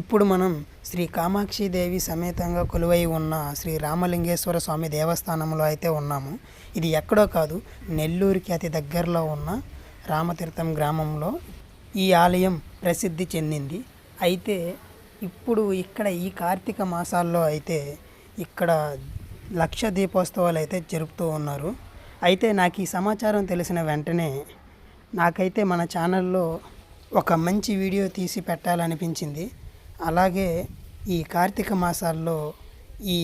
ఇప్పుడు మనం శ్రీ కామాక్షిదేవి సమేతంగా కొలువై ఉన్న శ్రీ రామలింగేశ్వర స్వామి దేవస్థానంలో అయితే ఉన్నాము. ఇది ఎక్కడో కాదు నెల్లూరుకి అతి దగ్గరలో ఉన్న రామతీర్థం గ్రామంలో ఈ ఆలయం ప్రసిద్ధి చెందింది. అయితే ఇప్పుడు ఇక్కడ ఈ కార్తీక మాసాల్లో అయితే ఇక్కడ లక్ష దీపోత్సవాలు అయితే జరుపుతూ ఉన్నారు. అయితే నాకు ఈ సమాచారం తెలిసిన వెంటనే నాకైతే మన ఛానల్లో ఒక మంచి వీడియో తీసి పెట్టాలనిపించింది. అలాగే ఈ కార్తీక మాసాల్లో ఈ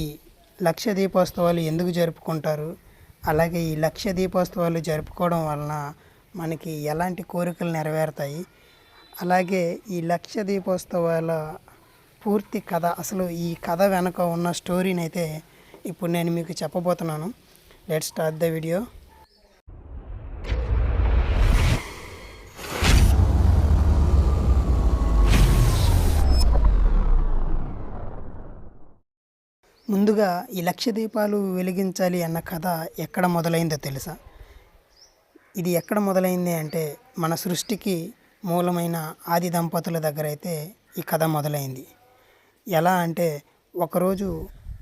లక్ష దీపోత్సవాలు ఎందుకు జరుపుకుంటారు? అలాగే ఈ లక్ష దీపోత్సవాలు జరుపుకోవడం వలన మనకి ఎలాంటి కోరికలు నెరవేరుతాయి? అలాగే ఈ లక్ష దీపోత్సవాల పూర్తి కథ అసలు ఈ కథ వెనక ఉన్న స్టోరీని అయితే ఇప్పుడు నేను మీకు చెప్పబోతున్నాను. Let start the video. ముందుగా ఈ లక్ష దీపాలు వెలిగించాలి అన్న కథ ఎక్కడ మొదలైందో తెలుసా? ఇది ఎక్కడ మొదలైంది అంటే మన సృష్టికి మూలమైన ఆది దంపతుల దగ్గర అయితే ఈ కథ మొదలైంది. ఎలా అంటే ఒకరోజు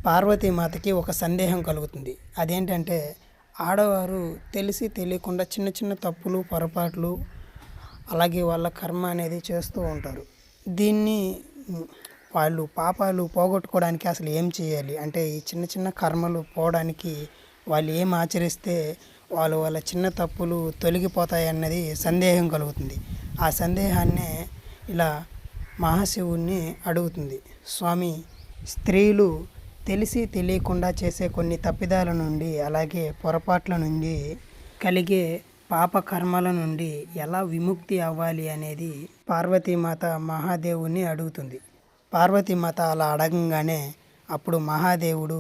పార్వతీమాతకి ఒక సందేహం కలుగుతుంది. అదేంటంటే ఆడవారు తెలిసి తెలియకుండా చిన్న చిన్న తప్పులు పొరపాట్లు అలాగే వాళ్ళ కర్మ అనేది చేస్తూ ఉంటారు. దీన్ని వాళ్ళు పాపాలు పోగొట్టుకోవడానికి అసలు ఏం చేయాలి? అంటే ఈ చిన్న చిన్న కర్మలు పోవడానికి వాళ్ళు ఏం ఆచరిస్తే వాళ్ళు వాళ్ళ చిన్న తప్పులు తొలగిపోతాయి అన్నది సందేహం కలుగుతుంది. ఆ సందేహాన్నే ఇలా మహాశివుణ్ణి అడుగుతుంది. స్వామి స్త్రీలు తెలిసి తెలియకుండా చేసే కొన్ని తప్పిదాల నుండి అలాగే పొరపాట్ల నుండి కలిగే పాప కర్మల నుండి ఎలా విముక్తి అవ్వాలి అనేది పార్వతీమాత మహాదేవుని అడుగుతుంది. పార్వతీమాత అలా అడగంగానే అప్పుడు మహాదేవుడు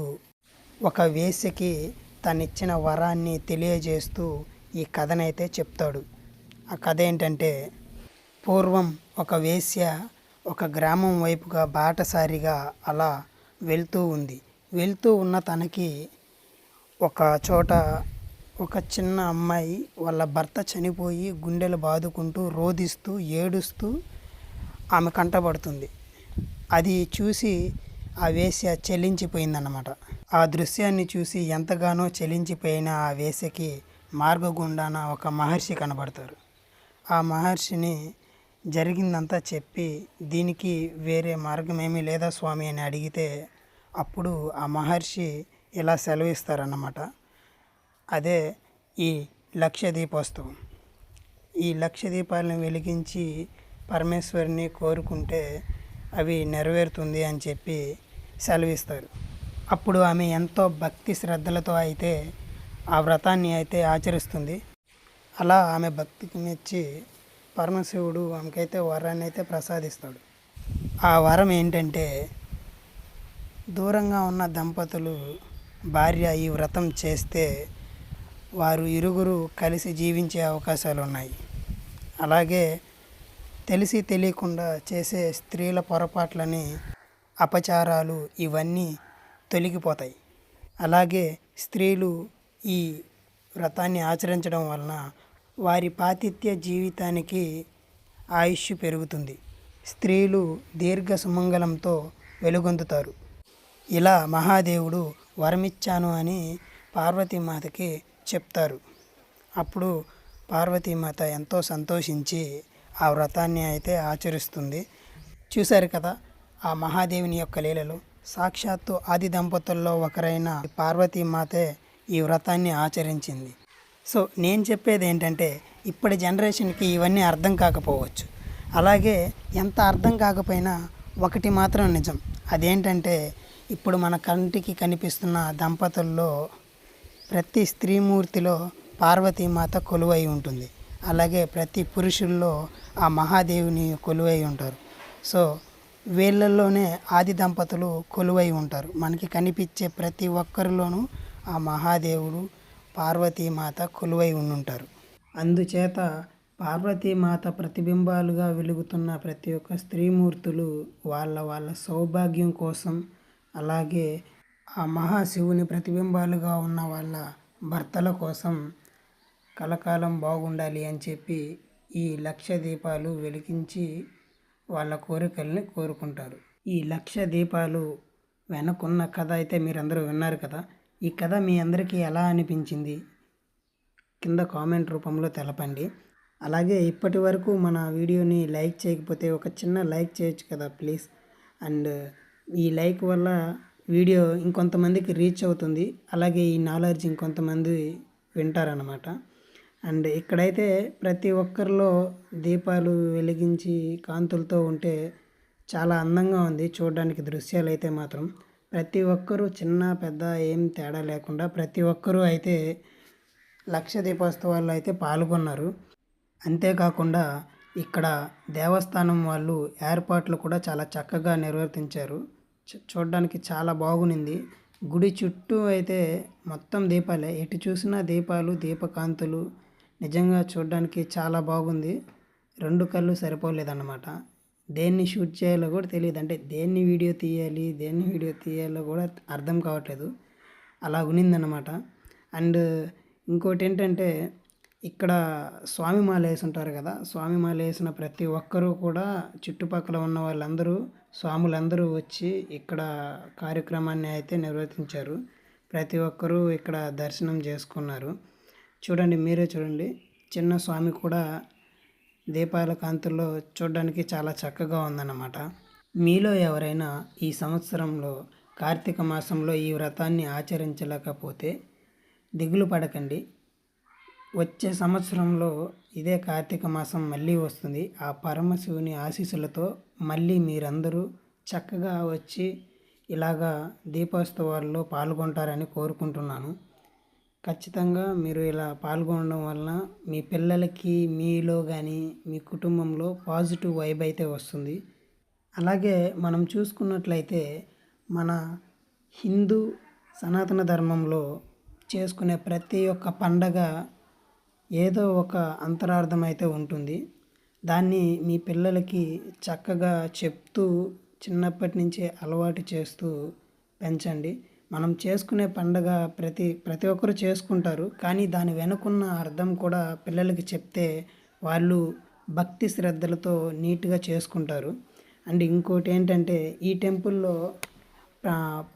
ఒక వేశ్యకి తనిచ్చిన వరాన్ని తెలియజేస్తూ ఈ కథనైతే చెప్తాడు. ఆ కథ ఏంటంటే పూర్వం ఒక వేశ్య ఒక గ్రామం వైపుగా బాటసారిగా అలా వెళ్తూ ఉంది. వెళ్తూ ఉన్న తనకి ఒక చోట ఒక చిన్న అమ్మాయి వాళ్ళ భర్త చనిపోయి గుండెలు బాదుకుంటూ రోదిస్తూ ఏడుస్తూ ఆమె కంటపడుతుంది. అది చూసి ఆ వేశ్య చెల్లించిపోయిందన్నమాట. ఆ దృశ్యాన్ని చూసి ఎంతగానో చెల్లించిపోయిన ఆ వేశ్యకి మార్గగుండాన ఒక మహర్షి కనబడతారు. ఆ మహర్షిని జరిగిందంతా చెప్పి దీనికి వేరే మార్గం ఏమీ లేదా స్వామి అని అడిగితే అప్పుడు ఆ మహర్షి ఇలా సెలవిస్తారన్నమాట. అదే ఈ లక్ష దీపోత్సవం ఈ లక్ష దీపాలను వెలిగించి పరమేశ్వరిని కోరుకుంటే అవి నెరవేరుతుంది అని చెప్పి సెలవిస్తారు. అప్పుడు ఆమె ఎంతో భక్తి శ్రద్ధలతో అయితే ఆ వ్రతాన్ని అయితే ఆచరిస్తుంది. అలా ఆమె భక్తికి మెచ్చి పరమశివుడు ఆమెకైతే వరాన్ని అయితే ప్రసాదిస్తాడు. ఆ వరం ఏంటంటే దూరంగా ఉన్న దంపతులు భార్య ఈ వ్రతం చేస్తే వారు ఇరుగురు కలిసి జీవించే అవకాశాలు ఉన్నాయి అలాగే తెలిసి తెలియకుండా చేసే స్త్రీల పొరపాట్లని అపచారాలు ఇవన్నీ తొలగిపోతాయి. అలాగే స్త్రీలు ఈ వ్రతాన్ని ఆచరించడం వలన వారి పాతిథ్య జీవితానికి ఆయుష్ పెరుగుతుంది. స్త్రీలు దీర్ఘ సుమంగళంతో వెలుగొందుతారు. ఇలా మహాదేవుడు వరమిచ్చాను అని పార్వతీమాతకి చెప్తారు. అప్పుడు పార్వతీమాత ఎంతో సంతోషించి ఆ వ్రతాన్ని అయితే ఆచరిస్తుంది. చూశారు కదా ఆ మహాదేవుని యొక్క లీలలు. సాక్షాత్తు ఆది దంపతుల్లో ఒకరైన పార్వతీమాతే ఈ వ్రతాన్ని ఆచరించింది. సో నేను చెప్పేది ఏంటంటే ఇప్పటి జనరేషన్కి ఇవన్నీ అర్థం కాకపోవచ్చు. అలాగే ఎంత అర్థం కాకపోయినా ఒకటి మాత్రం నిజం. అదేంటంటే ఇప్పుడు మన కంటికి కనిపిస్తున్న దంపతుల్లో ప్రతి స్త్రీమూర్తిలో పార్వతీమాత కొలువై ఉంటుంది. అలాగే ప్రతి పురుషుల్లో ఆ మహాదేవుని కొలువై ఉంటారు. సో వీళ్ళల్లోనే ఆది దంపతులు కొలువై ఉంటారు. మనకి కనిపించే ప్రతి ఒక్కరిలోనూ ఆ మహాదేవుడు పార్వతీమాత కొలువై ఉండుంటారు. అందుచేత పార్వతీమాత ప్రతిబింబాలుగా వెలుగుతున్న ప్రతి ఒక్క స్త్రీమూర్తులు వాళ్ళ వాళ్ళ సౌభాగ్యం కోసం అలాగే ఆ మహాశివుని ప్రతిబింబాలుగా ఉన్న వాళ్ళ భర్తల కోసం కలకాలం బాగుండాలి అని చెప్పి ఈ లక్ష దీపాలు వెలిగించి వాళ్ళ కోరికల్ని కోరుకుంటారు. ఈ లక్ష దీపాలు వెనకున్న కథ అయితే మీరందరూ విన్నారు కదా. ఈ కథ మీ అందరికీ ఎలా అనిపించింది? కింద కామెంట్ రూపంలో తెలపండి. అలాగే ఇప్పటి వరకు మన వీడియోని లైక్ చేయకపోతే ఒక చిన్న లైక్ చేయొచ్చు కదా ప్లీజ్. అండ్ ఈ లైక్ వల్ల వీడియో ఇంకొంతమందికి రీచ్ అవుతుంది. అలాగే ఈ నాలెడ్జ్ ఇంకొంతమంది వింటారనమాట అండ్ ఇక్కడైతే ప్రతి ఒక్కరిలో దీపాలు వెలిగించి కాంతులతో ఉంటే చాలా అందంగా ఉంది. చూడడానికి దృశ్యాలు అయితే మాత్రం ప్రతి ఒక్కరూ చిన్న పెద్ద ఏం తేడా లేకుండా ప్రతి ఒక్కరూ అయితే లక్ష దీపోత్సవాల్లో అయితే పాల్గొన్నారు. అంతేకాకుండా ఇక్కడ దేవస్థానం వాళ్ళు ఏర్పాట్లు కూడా చాలా చక్కగా నిర్వర్తించారు. చూ- చూడడానికి చాలా బాగునింది. గుడి చుట్టూ అయితే మొత్తం దీపాలే. ఎటు చూసినా దీపాలు దీపకాంతులు నిజంగా చూడడానికి చాలా బాగుంది. రెండు కళ్ళు సరిపోలేదన్నమాట. దేన్ని షూట్ చేయాలో కూడా తెలియదు. అంటే దేన్ని వీడియో తీయాలి దేన్ని వీడియో తీయాలో కూడా అర్థం కావట్లేదు. అలా ఉన్నిందన్నమాట అండ్ ఇంకోటి ఏంటంటే ఇక్కడ స్వామి మాల వేసి ఉంటారు కదా స్వామి మాల వేసిన ప్రతి ఒక్కరూ కూడా చుట్టుపక్కల ఉన్న వాళ్ళందరూ స్వాములందరూ వచ్చి ఇక్కడ కార్యక్రమాన్ని అయితే నిర్వర్తించారు. ప్రతి ఒక్కరూ ఇక్కడ దర్శనం చేసుకున్నారు. చూడండి మీరే చూడండి. చిన్న స్వామి కూడా దీపాల కాంతుల్లో చూడడానికి చాలా చక్కగా ఉందన్నమాట. మీలో ఎవరైనా ఈ సంవత్సరంలో కార్తీక మాసంలో ఈ వ్రతాన్ని ఆచరించలేకపోతే దిగులు పడకండి. వచ్చే సంవత్సరంలో ఇదే కార్తీక మాసం మళ్ళీ వస్తుంది. ఆ పరమశివుని ఆశీస్సులతో మళ్ళీ మీరందరూ చక్కగా వచ్చి ఇలాగా దీపోత్సవాల్లో పాల్గొంటారని కోరుకుంటున్నాను. ఖచ్చితంగా మీరు ఇలా పాల్గొనడం వలన మీ పిల్లలకి మీలో కానీ మీ కుటుంబంలో పాజిటివ్ వైబ్ అయితే వస్తుంది. అలాగే మనం చూసుకున్నట్లయితే మన హిందూ సనాతన ధర్మంలో చేసుకునే ప్రతి ఒక్క పండగ ఏదో ఒక అంతరార్థం అయితే ఉంటుంది. దాన్ని మీ పిల్లలకి చక్కగా చెప్తూ చిన్నప్పటి నుంచే అలవాటు చేస్తూ పెంచండి. మనం చేసుకునే పండగ ప్రతి ప్రతి ఒక్కరు చేసుకుంటారు. కానీ దాని వెనుకున్న అర్థం కూడా పిల్లలకి చెప్తే వాళ్ళు భక్తి శ్రద్ధలతో నీట్గా చేసుకుంటారు. అండ్ ఇంకోటి ఏంటంటే ఈ టెంపుల్లో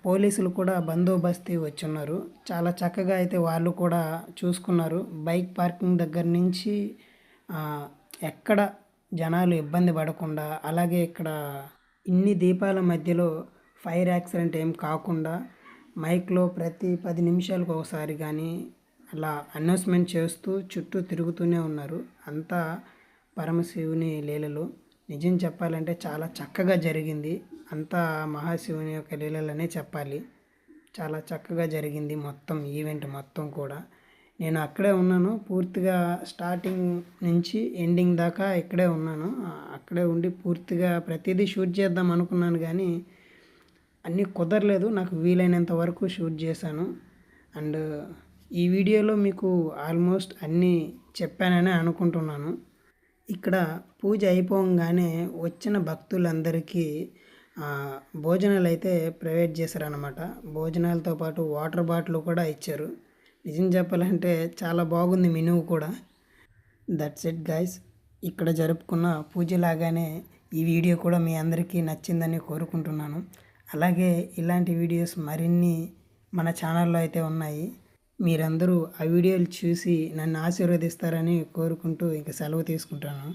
పోలీసులు కూడా బందోబస్తీ వచ్చున్నారు. చాలా చక్కగా అయితే వాళ్ళు కూడా చూసుకున్నారు. బైక్ పార్కింగ్ దగ్గర నుంచి ఎక్కడ జనాలు ఇబ్బంది పడకుండా అలాగే ఇక్కడ ఇన్ని దీపాల మధ్యలో ఫైర్ యాక్సిడెంట్ ఏం కాకుండా మైక్లో ప్రతి పది నిమిషాలకు ఒకసారి కానీ అలా అనౌన్స్మెంట్ చేస్తూ చుట్టూ తిరుగుతూనే ఉన్నారు. అంతా పరమశివుని లీలలు. నిజం చెప్పాలంటే చాలా చక్కగా జరిగింది. అంతా మహాశివుని యొక్క లీలలనే చెప్పాలి. చాలా చక్కగా జరిగింది మొత్తం ఈవెంట్ మొత్తం కూడా. నేను అక్కడే ఉన్నాను. పూర్తిగా స్టార్టింగ్ నుంచి ఎండింగ్ దాకా ఇక్కడే ఉన్నాను. అక్కడే ఉండి పూర్తిగా ప్రతిదీ షూట్ చేద్దాం అనుకున్నాను కానీ అన్నీ కుదరలేదు నాకు వీలైనంత వరకు షూట్ చేశాను. అండ్ ఈ వీడియోలో మీకు ఆల్మోస్ట్ అన్నీ చెప్పానని అనుకుంటున్నాను. ఇక్కడ పూజ అయిపోగానే వచ్చిన భక్తులందరికీ భోజనాలు అయితే ప్రొవైడ్ చేశారనమాట భోజనాలతో పాటు వాటర్ బాటిల్ కూడా ఇచ్చారు. నిజం చెప్పాలంటే చాలా బాగుంది మెనూ కూడా. దట్స్ ఇట్ గైస్ ఇక్కడ జరుపుకున్న పూజలాగానే ఈ వీడియో కూడా మీ అందరికీ నచ్చిందని కోరుకుంటున్నాను. అలాగే ఇలాంటి వీడియోస్ మరిన్ని మన ఛానల్లో అయితే ఉన్నాయి. మీరందరూ ఆ వీడియోలు చూసి నన్ను ఆశీర్వదిస్తారని కోరుకుంటూ ఇంక సెలవు తీసుకుంటాను.